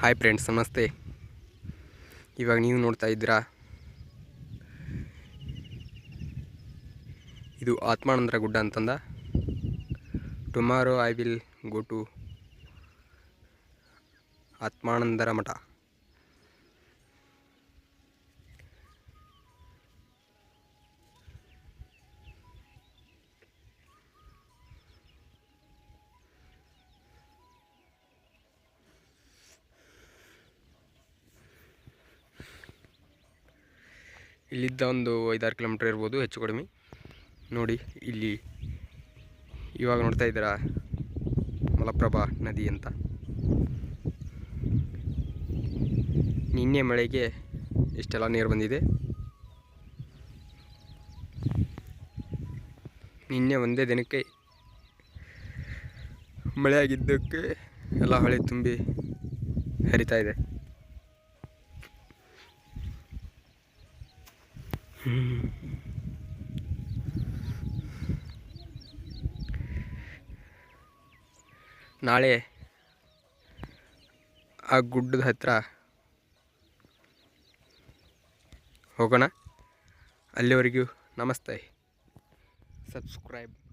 Hi friends ನಮಸ್ತೆ. ಇವಾಗ ನೀವು ನೋಡ್ತಾ ಇದ್ದೀರಾ? ಇದು ಆತ್ಮಾನಂದರ ಗುಡ್ಡ ಅಂತಂದ. Tomorrow I will go to ಆತ್ಮಾನಂದರ ಮಠ. ಇಲ್ಲಿದ್ದ ಒಂದು ಐದಾರು ಕಿಲೋಮೀಟ್ರ್ ಇರ್ಬೋದು, ಹೆಚ್ಚು ಕಡಿಮೆ. ನೋಡಿ, ಇಲ್ಲಿ ಇವಾಗ ನೋಡ್ತಾ ಇದ್ದೀರಾ? ಮಲಪ್ರಭಾ ನದಿ ಅಂತ. ನಿನ್ನೆ ಮಳೆಗೆ ಇಷ್ಟೆಲ್ಲ ನೀರು ಬಂದಿದೆ. ನಿನ್ನೆ ಒಂದೇ ದಿನಕ್ಕೆ ಮಳೆಯಾಗಿದ್ದಕ್ಕೆ ಎಲ್ಲ ಹೊಳೆ ತುಂಬಿ ಹರಿತಾ ಇದೆ. ನಾಳೆ ಆ ಗುಡ್ಡದ ಹತ್ರ ಹೋಗೋಣ. ಅಲ್ಲಿವರೆಗೂ ನಮಸ್ತೆ. ಸಬ್ಸ್ಕ್ರೈಬ್.